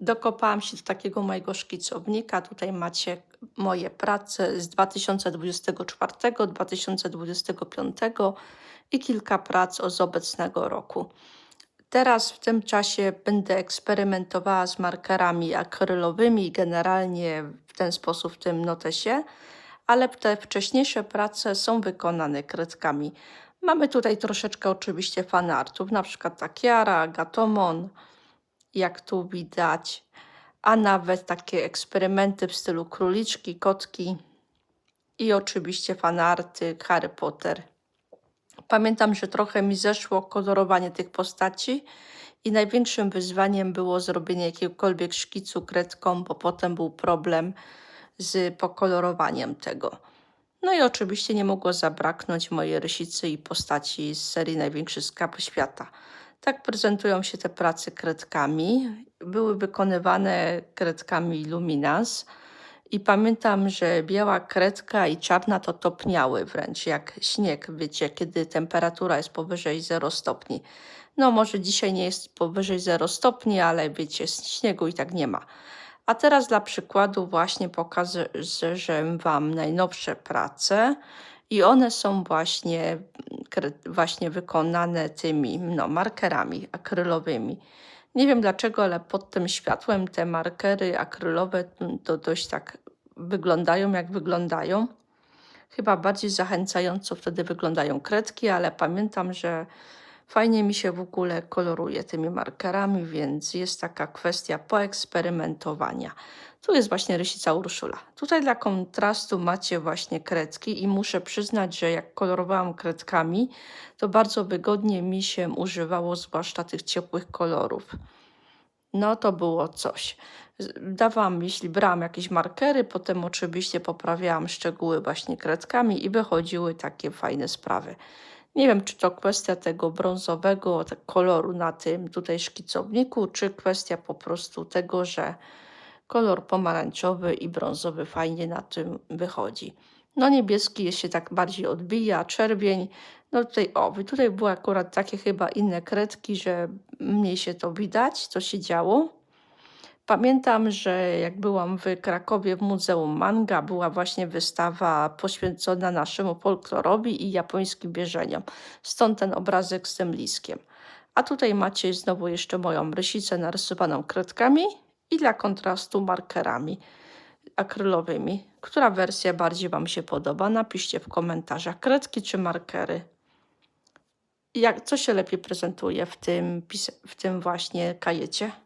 dokopałam się do takiego mojego szkicownika. Tutaj macie moje prace z 2024, 2025 i kilka prac z obecnego roku. Teraz w tym czasie będę eksperymentowała z markerami akrylowymi, generalnie w ten sposób w tym notesie, ale te wcześniejsze prace są wykonane kredkami. Mamy tutaj troszeczkę oczywiście fanartów, na przykład Takiara, Gatomon, jak tu widać, a nawet takie eksperymenty w stylu króliczki, kotki i oczywiście fanarty Harry Potter. Pamiętam, że trochę mi zeszło kolorowanie tych postaci i największym wyzwaniem było zrobienie jakiegokolwiek szkicu kredką, bo potem był problem z pokolorowaniem tego. No i oczywiście nie mogło zabraknąć mojej rysicy i postaci z serii Największy Skarb Świata. Tak prezentują się te prace kredkami. Były wykonywane kredkami Luminas. I pamiętam, że biała kredka i czarna to topniały wręcz, jak śnieg, wiecie, kiedy temperatura jest powyżej 0 stopni. No może dzisiaj nie jest powyżej 0 stopni, ale wiecie, śniegu i tak nie ma. A teraz dla przykładu właśnie pokażę Wam najnowsze prace i one są właśnie, właśnie wykonane tymi no, markerami akrylowymi. Nie wiem dlaczego, ale pod tym światłem te markery akrylowe to dość tak wyglądają, jak wyglądają. Chyba bardziej zachęcająco wtedy wyglądają kredki, ale pamiętam, że fajnie mi się w ogóle koloruje tymi markerami, więc jest taka kwestia poeksperymentowania. Tu jest właśnie rysica Urszula. Tutaj dla kontrastu macie właśnie kredki i muszę przyznać, że jak kolorowałam kredkami, to bardzo wygodnie mi się używało, zwłaszcza tych ciepłych kolorów. No to było coś. Dawałam, jeśli brałam jakieś markery, potem oczywiście poprawiałam szczegóły właśnie kredkami i wychodziły takie fajne sprawy. Nie wiem, czy to kwestia tego brązowego koloru na tym tutaj szkicowniku, czy kwestia po prostu tego, że kolor pomarańczowy i brązowy fajnie na tym wychodzi. No niebieski jest się tak bardziej odbija, czerwień. No tutaj, o, tutaj były akurat takie chyba inne kredki, że mniej się to widać, co się działo. Pamiętam, że jak byłam w Krakowie w Muzeum Manga, była właśnie wystawa poświęcona naszemu folklorowi i japońskim wierzeniom. Stąd ten obrazek z tym liskiem. A tutaj macie znowu jeszcze moją rysicę narysowaną kredkami i dla kontrastu markerami akrylowymi. Która wersja bardziej Wam się podoba? Napiszcie w komentarzach kredki czy markery. Jak, co się lepiej prezentuje w tym, w tym właśnie kajecie?